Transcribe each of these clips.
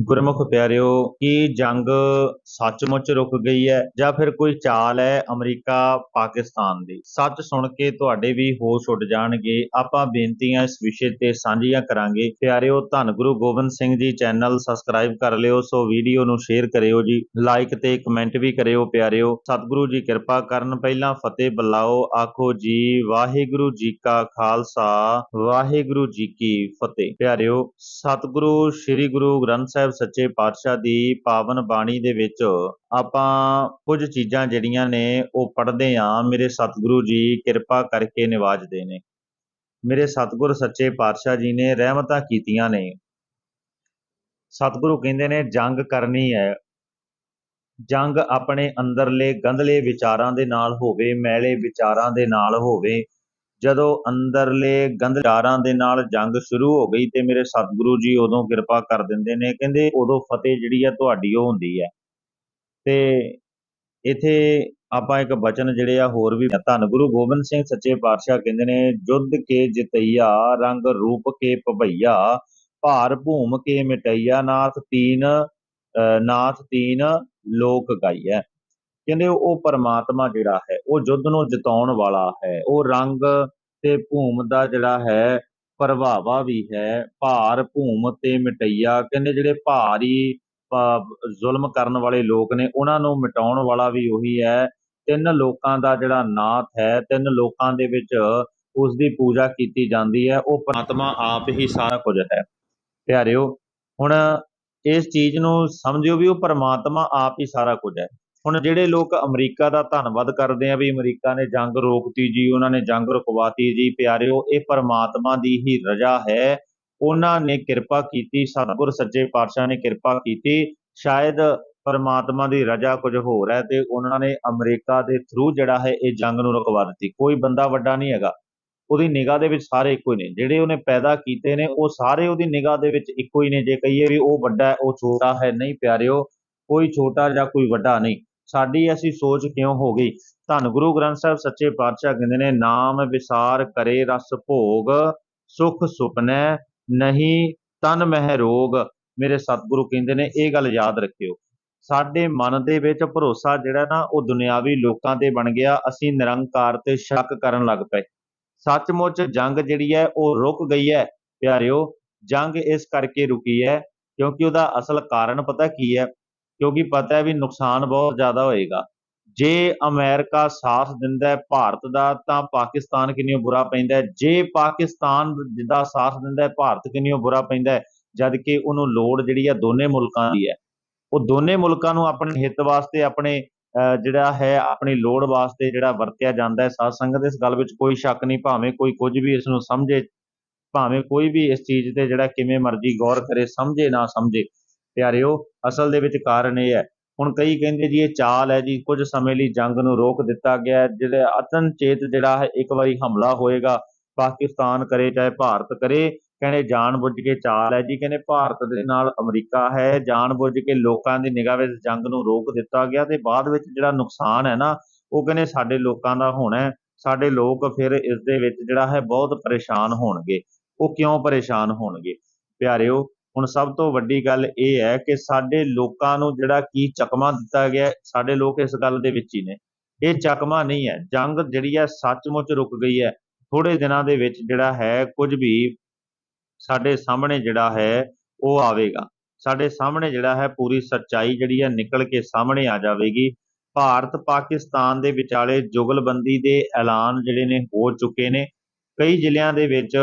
ਗੁਰਮੁਖ ਪਿਆਰਿਓ, ਕੀ ਜੰਗ ਸੱਚਮੁੱਚ ਰੁਕ ਗਈ ਹੈ ਜਾਂ ਫਿਰ ਕੋਈ ਚਾਲ ਹੈ ਅਮਰੀਕਾ ਪਾਕਿਸਤਾਨ ਦੀ? ਸੱਚ ਸੁਣ ਕੇ ਤੁਹਾਡੇ ਵੀ ਹੋਸ਼ ਉੱਡ ਜਾਣਗੇ। ਆਪਾਂ ਬੇਨਤੀਆਂ ਇਸ ਵਿਸ਼ੇ ਤੇ ਸਾਂਝੀਆਂ ਕਰਾਂਗੇ। ਪਿਆਰਿਓ, ਧੰਨ ਗੁਰੂ ਗੋਬਿੰਦ ਸਿੰਘ ਜੀ, ਚੈਨਲ ਸਬਸਕ੍ਰਾਈਬ ਕਰ ਲਿਓ, ਸੋ ਵੀਡੀਓ ਨੂੰ ਸ਼ੇਅਰ ਕਰਿਓ ਜੀ। ਲਾਈਕ ਤੇ ਕਮੈਂਟ ਵੀ ਕਰਿਓ ਪਿਆਰਿਓ। ਸਤਿਗੁਰੂ ਜੀ ਕਿਰਪਾ ਕਰਨ। ਪਹਿਲਾਂ ਫਤਿਹ ਬੁਲਾਓ, ਆਖੋ ਜੀ, ਵਾਹਿਗੁਰੂ ਜੀ ਕਾ ਖਾਲਸਾ, ਵਾਹਿਗੁਰੂ ਜੀ ਕੀ ਫਤਿਹ। ਪਿਆਰਿਓ, ਸਤਿਗੁਰੂ, ਸ੍ਰੀ ਗੁਰੂ ਗ੍ਰੰਥ ਸਾਹਿਬ ਸੱਚੇ ਪਾਤਸ਼ਾਹ ਦੀ ਪਾਵਨ ਬਾਣੀ ਦੇ ਵਿੱਚ ਆਪਾਂ ਕੁਝ ਚੀਜ਼ਾਂ ਜਿਹੜੀਆਂ ਨੇ ਉਹ ਪੜ੍ਹਦੇ ਆਂ ਮੇਰੇ ਸਤਿਗੁਰੂ ਜੀ ਕਿਰਪਾ ਕਰਕੇ ਨਿਵਾਜਦੇ ਨੇ। ਮੇਰੇ ਸਤਿਗੁਰ ਸੱਚੇ ਪਾਤਸ਼ਾਹ ਜੀ ਨੇ ਰਹਿਮਤਾਂ ਕੀਤੀਆਂ ਨੇ। ਸਤਿਗੁਰੂ ਕਹਿੰਦੇ ਨੇ, ਜੰਗ ਕਰਨੀ ਹੈ। ਜੰਗ ਆਪਣੇ ਅੰਦਰਲੇ ਗੰਧਲੇ ਵਿਚਾਰਾਂ ਦੇ ਨਾਲ ਹੋਵੇ, ਮੈਲੇ ਵਿਚਾਰਾਂ ਦੇ ਨਾਲ ਹੋਵੇ ਜਦੋਂ ਅੰਦਰਲੇ ਗੰਧ ਦੇ ਨਾਲ ਜੰਗ ਸ਼ੁਰੂ ਹੋ ਗਈ ਤੇ ਮੇਰੇ ਸਤਿਗੁਰੂ ਜੀ ਉਦੋਂ ਕਿਰਪਾ ਕਰ ਦਿੰਦੇ ਨੇ, ਕਹਿੰਦੇ ਉਦੋਂ ਫਤਿਹ ਜਿਹੜੀ ਆ ਤੁਹਾਡੀ ਉਹ ਹੁੰਦੀ ਹੈ। ਤੇ ਇਥੇ ਆਪਾਂ ਇੱਕ ਬਚਨ ਜਿਹੜੇ ਆ ਹੋਰ ਵੀ ਧੰਨ ਗੁਰੂ ਗੋਬਿੰਦ ਸਿੰਘ ਸੱਚੇ ਪਾਤਸ਼ਾਹ ਕਹਿੰਦੇ ਨੇ, ਜੁੱਧ ਕੇ ਜਿਤਈਆ, ਰੰਗ ਰੂਪ ਕੇ ਭਵਈਆ, ਭਾਰ ਭੂਮ ਕੇ ਮਿਟਈਆ, ਨਾਥ ਤੀਨ, ਅਹ ਨਾਥ ਤੀਨ ਲੋਕ ਗਾਈਐ। ਕਹਿੰਦੇ ਉਹ ਪਰਮਾਤਮਾ ਜਿਹੜਾ ਹੈ, ਉਹ ਯੁੱਧ ਨੂੰ ਜਿਤਾਉਣ ਵਾਲਾ ਹੈ। ਉਹ ਰੰਗ ਤੇ ਭੂਮ ਦਾ ਜਿਹੜਾ ਹੈ, ਪ੍ਰਭਾਵਾ ਵੀ ਹੈ। ਭਾਰ, ਭੂਮ ਤੇ ਮਿਟਈਆ। ਕਹਿੰਦੇ ਜਿਹੜੇ ਭਾਰੀ ਪ- ਜ਼ੁਲਮ ਕਰਨ ਵਾਲੇ ਲੋਕ ਨੇ, ਉਹਨਾਂ ਨੂੰ ਮਿਟਾਉਣ ਵਾਲਾ ਵੀ ਉਹੀ ਹੈ। ਤਿੰਨ ਲੋਕਾਂ ਦਾ ਜਿਹੜਾ ਨਾਥ ਹੈ, ਤਿੰਨ ਲੋਕਾਂ ਦੇ ਵਿੱਚ ਉਸ ਦੀ ਪੂਜਾ ਕੀਤੀ ਜਾਂਦੀ ਹੈ। ਉਹ ਪਰਮਾਤਮਾ ਆਪ ਹੀ ਸਾਰਾ ਕੁਝ ਹੈ। ਪਿਆਰਿਓ, ਹੁਣ ਇਸ ਚੀਜ਼ ਨੂੰ ਸਮਝਿਓ ਵੀ ਉਹ ਪਰਮਾਤਮਾ ਆਪ ਹੀ ਸਾਰਾ ਕੁਝ ਹੈ। ਹੁਣ ਜਿਹੜੇ ਲੋਕ ਅਮਰੀਕਾ ਦਾ ਧੰਨਵਾਦ ਕਰਦੇ ਆ ਵੀ ਅਮਰੀਕਾ ਨੇ ਜੰਗ ਰੋਕਤੀ ਜੀ, ਉਹਨਾਂ ਨੇ ਜੰਗ ਰੁਕਵਾਤੀ ਜੀ, ਪਿਆਰਿਓ, ਇਹ ਪਰਮਾਤਮਾ ਦੀ ਹੀ ਰਜ਼ਾ ਹੈ। ਉਹਨਾਂ ਨੇ ਕਿਰਪਾ ਕੀਤੀ ਸਤਿਗੁਰ ਸੱਚੇ ਪਾਤਸ਼ਾਹ ਨੇ ਕਿਰਪਾ ਕੀਤੀ, ਸ਼ਾਇਦ ਪਰਮਾਤਮਾ ਦੀ ਰਜ਼ਾ ਕੁਝ ਹੋਰ ਹੈ ਤੇ ਉਹਨਾਂ ਨੇ ਅਮਰੀਕਾ ਦੇ ਥਰੂ ਜਿਹੜਾ ਹੈ, ਇਹ ਜੰਗ ਨੂੰ ਰੁਕਵਾ ਦਿੱਤੀ। ਕੋਈ ਬੰਦਾ ਵੱਡਾ ਨਹੀਂ ਹੈਗਾ। ਉਹਦੀ ਨਿਗਾਹ ਦੇ ਵਿੱਚ ਸਾਰੇ ਇੱਕੋ ਹੀ ਨੇ। ਜਿਹੜੇ ਉਹਨੇ ਪੈਦਾ ਕੀਤੇ ਨੇ, ਉਹ ਸਾਰੇ ਉਹਦੀ ਨਿਗਾਹ ਦੇ ਵਿੱਚ ਇੱਕੋ ਹੀ ਨੇ। ਜੇ ਕਹੀਏ ਵੀ ਉਹ ਵੱਡਾ ਹੈ, ਉਹ ਛੋਟਾ ਹੈ, ਨਹੀਂ ਪਿਆਰਿਓ, ਕੋਈ ਛੋਟਾ ਜਾਂ ਕੋਈ ਵੱਡਾ ਨਹੀਂ। ਸਾਡੀ ਐਸੀ ਸੋਚ ਕਿਉਂ ਹੋ ਗਈ? ਧੰਨ ਗੁਰੂ ਗ੍ਰੰਥ ਸਾਹਿਬ ਸੱਚੇ ਪਾਤਸ਼ਾਹ ਕਹਿੰਦੇ ਨੇ, ਨਾਮ ਵਿਸਾਰ ਕਰੇ ਰਸ ਭੋਗ, ਸੁਖ ਸੁਪਨੇ, ਨਹੀਂ ਤਨ ਮਹਿ ਰੋਗ। ਮੇਰੇ ਸਤਿਗੁਰੂ ਕਹਿੰਦੇ ਨੇ, ਇਹ ਗੱਲ ਯਾਦ ਰੱਖਿਓ। ਸਾਡੇ ਮਨ ਦੇ ਵਿੱਚ ਭਰੋਸਾ ਜਿਹੜਾ ਨਾ, ਉਹ ਦੁਨਿਆਵੀ ਲੋਕਾਂ ਤੇ ਬਣ ਗਿਆ। ਅਸੀਂ ਨਿਰੰਕਾਰ ਤੇ ਸ਼ੱਕ ਕਰਨ ਲੱਗ ਪਏ। ਸੱਚਮੁੱਚ ਜੰਗ ਜਿਹੜੀ ਹੈ, ਉਹ ਰੁਕ ਗਈ ਹੈ। ਪਿਆਰਿਓ, ਜੰਗ ਇਸ ਕਰਕੇ ਰੁਕੀ ਹੈ ਕਿਉਂਕਿ ਉਹਦਾ ਅਸਲ ਕਾਰਨ ਪਤਾ ਕੀ ਹੈ? ਕਿਉਂਕਿ ਪਤਾ ਹੈ ਵੀ ਨੁਕਸਾਨ ਬਹੁਤ ਜ਼ਿਆਦਾ ਹੋਏਗਾ। ਜੇ ਅਮਰੀਕਾ ਸਾਥ ਦਿੰਦਾ ਹੈ ਭਾਰਤ ਦਾ, ਤਾਂ ਪਾਕਿਸਤਾਨ ਕਿੰਨੀ ਬੁਰਾ ਪੈਂਦਾ ਜੇ ਪਾਕਿਸਤਾਨ ਦਾ ਸਾਥ ਦਿੰਦਾ ਹੈ, ਭਾਰਤ ਕਿੰਨੀ ਬੁਰਾ ਪੈਂਦਾ ਹੈ ਜਦ ਕਿ ਉਹਨੂੰ ਲੋੜ ਜਿਹੜੀ ਹੈ ਦੋਨੇ ਮੁਲਕਾਂ ਦੀ ਹੈ। ਉਹ ਦੋਨੇ ਮੁਲਕਾਂ ਨੂੰ ਆਪਣੇ ਹਿੱਤ ਵਾਸਤੇ, ਆਪਣੇ ਅਹ ਜਿਹੜਾ ਹੈ, ਆਪਣੀ ਲੋੜ ਵਾਸਤੇ ਜਿਹੜਾ ਵਰਤਿਆ ਜਾਂਦਾ ਹੈ। ਸਾਧ ਸੰਗਤ, ਇਸ ਗੱਲ ਵਿੱਚ ਕੋਈ ਸ਼ੱਕ ਨਹੀਂ, ਭਾਵੇਂ ਕੋਈ ਕੁਝ ਵੀ ਇਸ ਨੂੰ ਸਮਝੇ, ਭਾਵੇਂ ਕੋਈ ਵੀ ਇਸ ਚੀਜ਼ ਤੇ ਜਿਹੜਾ ਕਿਵੇਂ ਮਰਜ਼ੀ ਗੌਰ ਕਰੇ, ਸਮਝੇ ਨਾ ਸਮਝੇ। ਪਿਆਰਿਓ, ਅਸਲ ਦੇ ਵਿੱਚ ਕਾਰਨ ਇਹ ਹੈ। ਹੁਣ ਕਈ ਕਹਿੰਦੇ ਜੀ ਇਹ ਚਾਲ ਹੈ ਜੀ, ਕੁਝ ਸਮੇਂ ਲਈ ਜੰਗ ਨੂੰ ਰੋਕ ਦਿੱਤਾ ਗਿਆ ਜਿਹੜੇ ਅਤਨ ਚੇਤ ਜਿਹੜਾ ਹੈ, ਇੱਕ ਵਾਰੀ ਹਮਲਾ ਹੋਏਗਾ, ਪਾਕਿਸਤਾਨ ਕਰੇ ਚਾਹੇ ਭਾਰਤ ਕਰੇ, ਕਹਿੰਦੇ ਜਾਣਬੁੱਝ ਕੇ ਚਾਲ ਹੈ ਜੀ, ਕਹਿੰਦੇ ਭਾਰਤ ਦੇ ਨਾਲ ਅਮਰੀਕਾ ਹੈ, ਜਾਣਬੁੱਝ ਕੇ ਲੋਕਾਂ ਦੀ ਨਿਗਾਹ ਵਿੱਚ ਜੰਗ ਨੂੰ ਰੋਕ ਦਿੱਤਾ ਗਿਆ, ਤੇ ਬਾਅਦ ਵਿੱਚ ਜਿਹੜਾ ਨੁਕਸਾਨ ਹੈ ਨਾ, ਉਹ ਕਹਿੰਦੇ ਸਾਡੇ ਲੋਕਾਂ ਦਾ ਹੋਣਾ ਸਾਡੇ ਲੋਕ ਫਿਰ ਇਸ ਦੇ ਵਿੱਚ ਜਿਹੜਾ ਹੈ ਬਹੁਤ ਪਰੇਸ਼ਾਨ ਹੋਣਗੇ। ਉਹ ਕਿਉਂ ਪਰੇਸ਼ਾਨ ਹੋਣਗੇ? ਪਿਆਰਿਓ ਹੁਣ ਸਭ ਤੋਂ ਵੱਡੀ ਗੱਲ ਇਹ ਹੈ ਕਿ ਸਾਡੇ ਲੋਕਾਂ ਨੂੰ ਜਿਹੜਾ ਕੀ ਚਕਮਾ ਦਿੱਤਾ ਗਿਆ ਸਾਡੇ ਲੋਕ ਇਸ ਗੱਲ ਦੇ ਵਿੱਚ ਹੀ ਨੇ। ਇਹ ਚਕਮਾ ਨਹੀਂ ਹੈ। ਜੰਗ ਜਿਹੜੀ ਹੈ ਸੱਚਮੁੱਚ ਰੁਕ ਗਈ ਹੈ। ਥੋੜੇ ਦਿਨਾਂ ਦੇ ਵਿੱਚ ਜਿਹੜਾ ਹੈ, ਕੁਝ ਵੀ ਸਾਡੇ ਸਾਹਮਣੇ ਜਿਹੜਾ ਹੈ, ਉਹ ਆਵੇਗਾ। ਸਾਡੇ ਸਾਹਮਣੇ ਜਿਹੜਾ ਹੈ, ਪੂਰੀ ਸੱਚਾਈ ਜਿਹੜੀ ਹੈ, ਨਿਕਲ ਕੇ ਸਾਹਮਣੇ ਆ ਜਾਵੇਗੀ। ਭਾਰਤ ਪਾਕਿਸਤਾਨ ਦੇ ਵਿਚਾਲੇ ਜੁਗਲਬੰਦੀ ਦੇ ਐਲਾਨ ਜਿਹੜੇ ਨੇ, ਹੋ ਚੁੱਕੇ ਨੇ। ਕਈ ਜ਼ਿਲ੍ਹਿਆਂ ਦੇ ਵਿੱਚ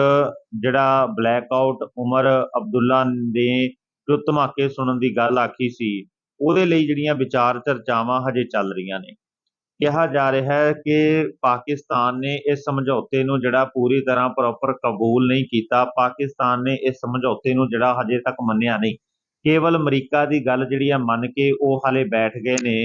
ਜਿਹੜਾ ਬਲੈਕ ਆਊਟ ਉਮਰ ਅਬਦੁੱਲਾ ਨੇ ਜੋ ਧਮਾਕੇ ਸੁਣਨ ਦੀ ਗੱਲ ਆਖੀ ਸੀ, ਉਹਦੇ ਲਈ ਜਿਹੜੀਆਂ ਵਿਚਾਰ ਚਰਚਾਵਾਂ ਹਜੇ ਚੱਲ ਰਹੀਆਂ ਨੇ। ਕਿਹਾ ਜਾ ਰਿਹਾ ਹੈ ਕਿ ਪਾਕਿਸਤਾਨ ਨੇ ਇਸ ਸਮਝੌਤੇ ਨੂੰ ਜਿਹੜਾ ਪੂਰੀ ਤਰ੍ਹਾਂ ਪ੍ਰੋਪਰ ਕਬੂਲ ਨਹੀਂ ਕੀਤਾ। ਪਾਕਿਸਤਾਨ ਨੇ ਇਸ ਸਮਝੌਤੇ ਨੂੰ ਜਿਹੜਾ ਹਜੇ ਤੱਕ ਮੰਨਿਆ ਨਹੀਂ। ਕੇਵਲ ਅਮਰੀਕਾ ਦੀ ਗੱਲ ਜਿਹੜੀ ਆ ਮੰਨ ਕੇ ਉਹ ਹਾਲੇ ਬੈਠ ਗਏ ਨੇ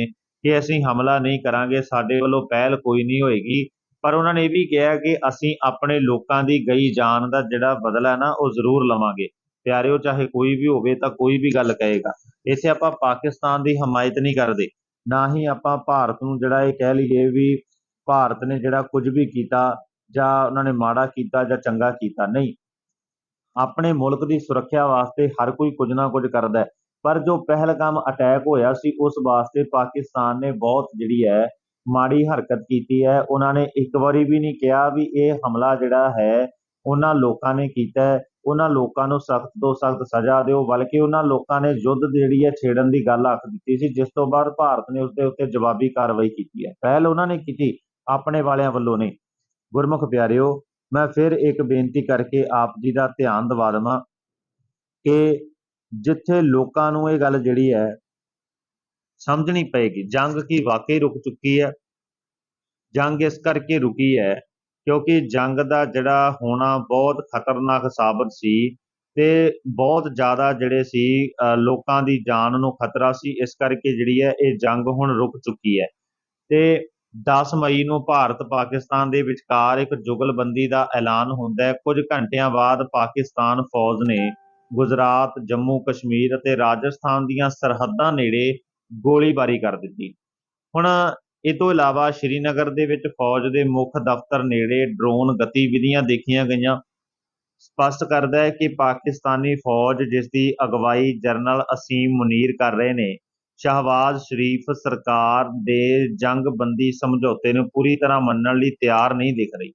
ਕਿ ਅਸੀਂ ਹਮਲਾ ਨਹੀਂ ਕਰਾਂਗੇ, ਸਾਡੇ ਵੱਲੋਂ ਪਹਿਲ ਕੋਈ ਨਹੀਂ ਹੋਏਗੀ। ਪਰ ਉਹਨਾਂ ਨੇ ਇਹ ਵੀ ਕਿਹਾ ਕਿ ਅਸੀਂ ਆਪਣੇ ਲੋਕਾਂ ਦੀ ਗਈ ਜਾਨ ਦਾ ਜਿਹੜਾ ਬਦਲਾ ਨਾ, ਉਹ ਜ਼ਰੂਰ ਲਵਾਂਗੇ। ਪਿਆਰਿਓ, ਚਾਹੇ ਕੋਈ ਵੀ ਹੋਵੇ ਤਾਂ ਕੋਈ ਵੀ ਗੱਲ ਕਹੇਗਾ। ਇਸੇ ਆਪਾਂ ਪਾਕਿਸਤਾਨ ਦੀ ਹਮਾਇਤ ਨਹੀਂ ਕਰਦੇ। ਨਾ ਹੀ ਆਪਾਂ ਭਾਰਤ ਨੂੰ ਜਿਹੜਾ ਇਹ ਕਹਿ ਲਈਏ ਵੀ ਭਾਰਤ ਨੇ ਜਿਹੜਾ ਕੁਝ ਵੀ ਕੀਤਾ ਜਾਂ ਉਹਨਾਂ ਨੇ ਮਾੜਾ ਕੀਤਾ ਜਾਂ ਚੰਗਾ ਕੀਤਾ, ਨਹੀਂ। ਆਪਣੇ ਮੁਲਕ ਦੀ ਸੁਰੱਖਿਆ ਵਾਸਤੇ ਹਰ ਕੋਈ ਕੁਝ ਨਾ ਕੁਝ ਕਰਦਾ ਹੈ। ਪਰ ਜੋ ਪਹਿਲਗਾਮ ਅਟੈਕ ਹੋਇਆ ਸੀ, ਉਸ ਵਾਸਤੇ ਪਾਕਿਸਤਾਨ ਨੇ ਬਹੁਤ ਜਿਹੜੀ ਹੈ ਮਾੜੀ ਹਰਕਤ ਕੀਤੀ ਹੈ। ਉਹਨਾਂ ਨੇ ਇੱਕ ਵਾਰੀ ਵੀ ਨਹੀਂ ਕਿਹਾ ਵੀ ਇਹ ਹਮਲਾ ਜਿਹੜਾ ਹੈ, ਉਹਨਾਂ ਲੋਕਾਂ ਨੇ ਕੀਤਾ ਉਹਨਾਂ ਲੋਕਾਂ ਨੂੰ ਸਖਤ ਤੋਂ ਸਖਤ ਸਜ਼ਾ ਦਿਓ, ਬਲਕਿ ਉਹਨਾਂ ਲੋਕਾਂ ਨੇ ਯੁੱਧ ਜਿਹੜੀ ਹੈ ਛੇੜਨ ਦੀ ਗੱਲ ਆਖ ਦਿੱਤੀ ਸੀ, ਜਿਸ ਤੋਂ ਬਾਅਦ ਭਾਰਤ ਨੇ ਉਸ ਦੇ ਉੱਤੇ ਜਵਾਬੀ ਕਾਰਵਾਈ ਕੀਤੀ ਹੈ। ਪਹਿਲ ਉਹਨਾਂ ਨੇ ਕੀਤੀ, ਆਪਣੇ ਵਾਲਿਆਂ ਵੱਲੋਂ ਨਹੀਂ। ਗੁਰਮੁਖ ਪਿਆਰਿਓ, ਮੈਂ ਫਿਰ ਇੱਕ ਬੇਨਤੀ ਕਰਕੇ ਆਪ ਜੀ ਦਾ ਧਿਆਨ ਦਿਵਾ ਦੇਵਾਂ ਕਿ ਜਿੱਥੇ ਲੋਕਾਂ ਨੂੰ ਇਹ ਗੱਲ ਜਿਹੜੀ ਹੈ ਸਮਝਣੀ ਪਏਗੀ। ਜੰਗ ਕੀ ਵਾਕਈ ਰੁਕ ਚੁੱਕੀ ਹੈ? ਜੰਗ ਇਸ ਕਰਕੇ ਰੁਕੀ ਹੈ ਕਿਉਂਕਿ ਜੰਗ ਦਾ ਜਿਹੜਾ ਹੋਣਾ ਬਹੁਤ ਖਤਰਨਾਕ ਸਾਬਤ ਸੀ ਤੇ ਬਹੁਤ ਜ਼ਿਆਦਾ ਜਿਹੜੇ ਸੀ ਲੋਕਾਂ ਦੀ ਜਾਨ ਨੂੰ ਖਤਰਾ ਸੀ। ਇਸ ਕਰਕੇ ਜਿਹੜੀ ਹੈ ਇਹ ਜੰਗ ਹੁਣ ਰੁਕ ਚੁੱਕੀ ਹੈ। ਤੇ 10 ਮਈ ਨੂੰ ਭਾਰਤ ਪਾਕਿਸਤਾਨ ਦੇ ਵਿਚਕਾਰ ਇੱਕ ਜੁਗਲਬੰਦੀ ਦਾ ਐਲਾਨ ਹੁੰਦਾ ਹੈ। ਕੁਝ ਘੰਟਿਆਂ ਬਾਅਦ ਪਾਕਿਸਤਾਨ ਫੌਜ ਨੇ ਗੁਜਰਾਤ ਜੰਮੂ ਕਸ਼ਮੀਰ ਅਤੇ ਰਾਜਸਥਾਨ ਦੀਆਂ ਸਰਹੱਦਾਂ ਨੇੜੇ ਗੋਲੀਬਾਰੀ ਕਰ ਦਿੱਤੀ। ਹੁਣ ਇਹ ਤੋਂ ਇਲਾਵਾ ਸ਼੍ਰੀਨਗਰ ਦੇ ਵਿੱਚ ਫੌਜ ਦੇ ਮੁੱਖ ਦਫ਼ਤਰ ਨੇੜੇ ਡਰੋਨ ਗਤੀਵਿਧੀਆਂ ਦੇਖੀਆਂ ਗਈਆਂ। ਸਪਸ਼ਟ ਕਰਦਾ ਹੈ ਕਿ ਪਾਕਿਸਤਾਨੀ ਫੌਜ ਜਿਸ ਦੀ ਅਗਵਾਈ ਜਨਰਲ ਅਸੀਮ ਮੁਨੀਰ ਕਰ ਰਹੇ ਨੇ, ਸ਼ਹਬਾਜ਼ ਸ਼ਰੀਫ ਸਰਕਾਰ ਦੇ ਜੰਗਬੰਦੀ ਸਮਝੌਤੇ ਨੂੰ ਪੂਰੀ ਤਰ੍ਹਾਂ ਮੰਨਣ ਲਈ ਤਿਆਰ ਨਹੀਂ ਦਿਖ ਰਹੀ।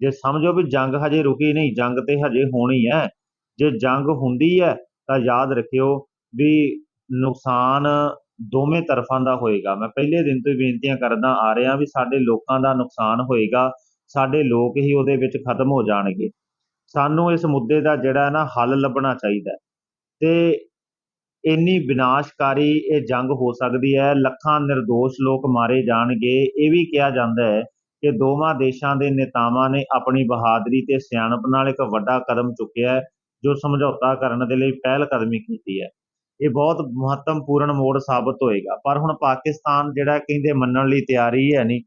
ਜੇ ਸਮਝੋ ਵੀ ਜੰਗ ਹਜੇ ਰੁਕੀ ਨਹੀਂ, ਜੰਗ ਤੇ ਹਜੇ ਹੋਣੀ ਹੈ। ਜੇ ਜੰਗ ਹੁੰਦੀ ਹੈ ਤਾਂ ਯਾਦ ਰੱਖਿਓ ਵੀ ਨੁਕਸਾਨ ਦੋਵੇਂ ਤਰਫਾਂ ਦਾ ਹੋਏਗਾ। ਮੈਂ ਪਹਿਲੇ ਦਿਨ ਤੋਂ ਹੀ ਬੇਨਤੀਆਂ ਕਰਦਾ ਆ ਰਿਹਾ ਵੀ ਸਾਡੇ ਲੋਕਾਂ ਦਾ ਨੁਕਸਾਨ ਹੋਏਗਾ, ਸਾਡੇ ਲੋਕ ਹੀ ਉਹਦੇ ਵਿੱਚ ਖਤਮ ਹੋ ਜਾਣਗੇ। ਸਾਨੂੰ ਇਸ ਮੁੱਦੇ ਦਾ ਜਿਹੜਾ ਨਾ ਹੱਲ ਲੱਭਣਾ ਚਾਹੀਦਾ ਤੇ ਇੰਨੀ ਵਿਨਾਸ਼ਕਾਰੀ ਇਹ ਜੰਗ ਹੋ ਸਕਦੀ ਹੈ, ਲੱਖਾਂ નિર્ਦੋਸ਼ ਲੋਕ ਮਾਰੇ ਜਾਣਗੇ। ਇਹ ਵੀ ਕਿਹਾ ਜਾਂਦਾ ਹੈ ਕਿ ਦੋਵਾਂ ਦੇਸ਼ਾਂ ਦੇ ਨੇਤਾਵਾਂ ਨੇ ਆਪਣੀ ਬਹਾਦਰੀ ਤੇ ਸਿਆਣਪ ਨਾਲ ਇੱਕ ਵੱਡਾ ਕਦਮ ਚੁੱਕਿਆ ਜੋ ਸਮਝੌਤਾ ਕਰਨ ਦੇ ਲਈ ਪਹਿਲ ਕਦਮੀ ਕੀਤੀ ਹੈ। ਇਹ ਬਹੁਤ ਮਹੱਤਵਪੂਰਨ ਮੋੜ ਸਾਬਤ ਹੋਏਗਾ। ਪਰ ਹੁਣ ਪਾਕਿਸਤਾਨ ਜਿਹੜਾ ਕਹਿੰਦੇ ਮੰਨਣ ਲਈ ਤਿਆਰੀ ਹੈ ਨਹੀਂ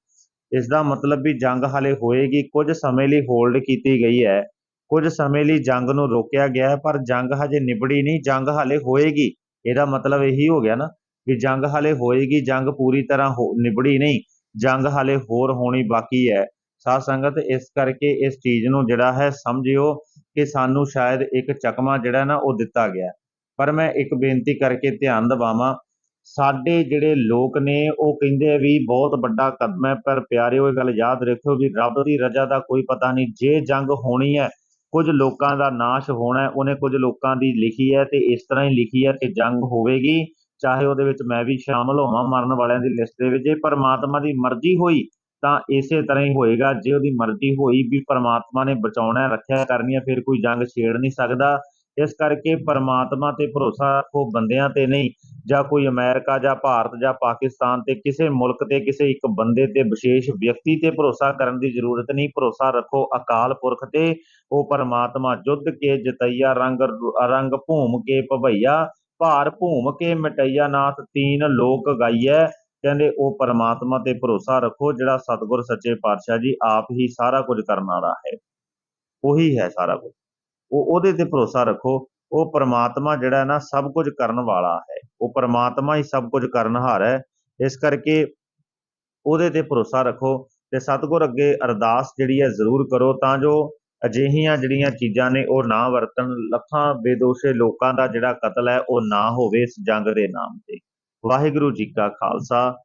ਇਸ ਦਾ ਮਤਲਬ ਵੀ ਜੰਗ ਹਾਲੇ ਹੋਏਗੀ। ਕੁਝ ਸਮੇਂ ਲਈ ਹੋਲਡ ਕੀਤੀ ਗਈ ਹੈ। ਕੁਝ ਸਮੇਂ ਲਈ ਜੰਗ ਨੂੰ ਰੋਕਿਆ ਗਿਆ ਹੈ, ਪਰ ਜੰਗ ਹਜੇ ਨਿਬੜੀ ਨਹੀਂ। ਜੰਗ ਹਾਲੇ ਹੋਏਗੀ। ਇਹਦਾ ਮਤਲਬ ਇਹੀ ਹੋ ਗਿਆ ਨਾ ਵੀ ਜੰਗ ਹਾਲੇ ਹੋਏਗੀ। ਜੰਗ ਪੂਰੀ ਤਰ੍ਹਾਂ ਹੋ- ਨਿਬੜੀ ਨਹੀਂ। ਜੰਗ ਹਾਲੇ ਹੋਰ ਹੋਣੀ ਬਾਕੀ ਹੈ। ਸਾਧ ਸੰਗਤ ਇਸ ਕਰਕੇ ਇਸ ਚੀਜ਼ ਨੂੰ ਜਿਹੜਾ ਹੈ ਸਮਝਿਓ ਕਿ ਸਾਨੂੰ ਸ਼ਾਇਦ ਇੱਕ ਚਕਮਾ ਜਿਹੜਾ ਨਾ ਉਹ ਦਿੱਤਾ ਗਿਆ। ਪਰ ਮੈਂ ਇੱਕ ਬੇਨਤੀ ਕਰਕੇ ਧਿਆਨ ਦਿਵਾਵਾਂ, ਸਾਡੇ ਜਿਹੜੇ ਲੋਕ ਨੇ, ਉਹ ਕਹਿੰਦੇ ਆ ਵੀ ਬਹੁਤ ਵੱਡਾ ਕਦਮ ਹੈ, ਪਰ ਪਿਆਰਿਓ, ਇਹ ਗੱਲ ਯਾਦ ਰੱਖਿਓ ਵੀ ਰੱਬ ਦੀ ਰਜ਼ਾ ਦਾ ਕੋਈ ਪਤਾ ਨਹੀਂ, ਜੇ ਜੰਗ ਹੋਣੀ ਹੈ, ਕੁਝ ਲੋਕਾਂ ਦਾ ਨਾਸ਼ ਹੋਣਾ ਉਹਨੇ ਕੁਝ ਲੋਕਾਂ ਦੀ ਲਿਖੀ ਹੈ ਤੇ ਇਸ ਤਰ੍ਹਾਂ ਹੀ ਲਿਖੀ ਹੈ ਕਿ ਜੰਗ ਹੋਵੇਗੀ, ਚਾਹੇ ਉਹਦੇ ਵਿੱਚ ਮੈਂ ਵੀ ਸ਼ਾਮਲ ਹੋਵਾਂ ਮਰਨ ਵਾਲਿਆਂ ਦੀ ਲਿਸਟ ਦੇ ਵਿੱਚ, ਜੇ ਪਰਮਾਤਮਾ ਦੀ ਮਰਜ਼ੀ ਹੋਈ, ਤਾਂ ਇਸੇ ਤਰ੍ਹਾਂ ਹੀ ਹੋਏਗਾ, ਜੇ ਉਹਦੀ ਮਰਜ਼ੀ ਹੋਈ ਵੀ ਪਰਮਾਤਮਾ ਨੇ ਬਚਾਉਣਾ ਰੱਖਿਆ ਕਰਨੀ ਹੈ, ਫਿਰ ਕੋਈ ਜੰਗ ਛੇੜ ਨਹੀਂ ਸਕਦਾ। ਇਸ ਕਰਕੇ ਪਰਮਾਤਮਾ ਤੇ ਭਰੋਸਾ ਰੱਖੋ, ਬੰਦਿਆਂ ਤੇ ਨਹੀਂ, ਜਾਂ ਕੋਈ ਅਮਰੀਕਾ, ਜਾਂ ਭਾਰਤ, ਜਾਂ ਪਾਕਿਸਤਾਨ ਤੇ ਕਿਸੇ ਮੁਲਕ ਤੇ ਕਿਸੇ ਇੱਕ ਬੰਦੇ ਤੇ ਵਿਸ਼ੇਸ਼ ਵਿਅਕਤੀ ਤੇ ਭਰੋਸਾ ਕਰਨ ਦੀ ਜ਼ਰੂਰਤ ਨਹੀਂ। ਭਰੋਸਾ ਰੱਖੋ ਅਕਾਲ ਪੁਰਖ ਤੇ, ਉਹ ਪਰਮਾਤਮਾ ਜੁੱਧ ਕੇ ਜਤਈਆ, ਰੰਗ ਰੰਗ ਭੂਮ ਕੇ ਭਵਈਆ, ਭਾਰ ਭੂਮ ਕੇ ਮਟਈਆ, ਨਾਥ ਤੀਨ ਲੋਕ ਗਾਈਐ। ਕਹਿੰਦੇ, ਉਹ ਪਰਮਾਤਮਾ ਤੇ ਭਰੋਸਾ ਰੱਖੋ, ਜਿਹੜਾ ਸਤਿਗੁਰ, ਸੱਚੇ ਪਾਤਸ਼ਾਹ ਜੀ ਆਪ ਹੀ ਸਾਰਾ ਕੁਝ ਕਰਨ ਵਾਲਾ ਹੈ। ਉਹੀ ਹੈ ਸਾਰਾ ਕੁਝ। ਉਹ, ਉਹਦੇ ਤੇ ਭਰੋਸਾ ਰੱਖੋ, ਉਹ ਪਰਮਾਤਮਾ ਜਿਹੜਾ ਨਾ ਸਭ ਕੁਝ ਕਰਨ ਵਾਲਾ ਹੈ। ਉਹ ਪਰਮਾਤਮਾ ਹੀ ਸਭ ਕੁਝ ਕਰਨਹਾਰ ਹੈ। ਇਸ ਕਰਕੇ ਉਹਦੇ ਤੇ ਭਰੋਸਾ ਰੱਖੋ ਤੇ ਸਤਿਗੁਰ ਅੱਗੇ ਅਰਦਾਸ ਜਿਹੜੀ ਹੈ ਜ਼ਰੂਰ ਕਰੋ ਤਾਂ ਜੋ ਅਜਿਹੀਆਂ ਜਿਹੜੀਆਂ ਚੀਜ਼ਾਂ ਨੇ ਉਹ ਨਾ ਵਰਤਣ, ਲੱਖਾਂ ਬੇਦੋਸ਼ੇ ਲੋਕਾਂ ਦਾ ਜਿਹੜਾ ਕਤਲ ਹੈ ਉਹ ਨਾ ਹੋਵੇ ਇਸ ਜੰਗ ਦੇ ਨਾਮ ਤੇ। ਵਾਹਿਗੁਰੂ ਜੀ ਕਾ ਖਾਲਸਾ।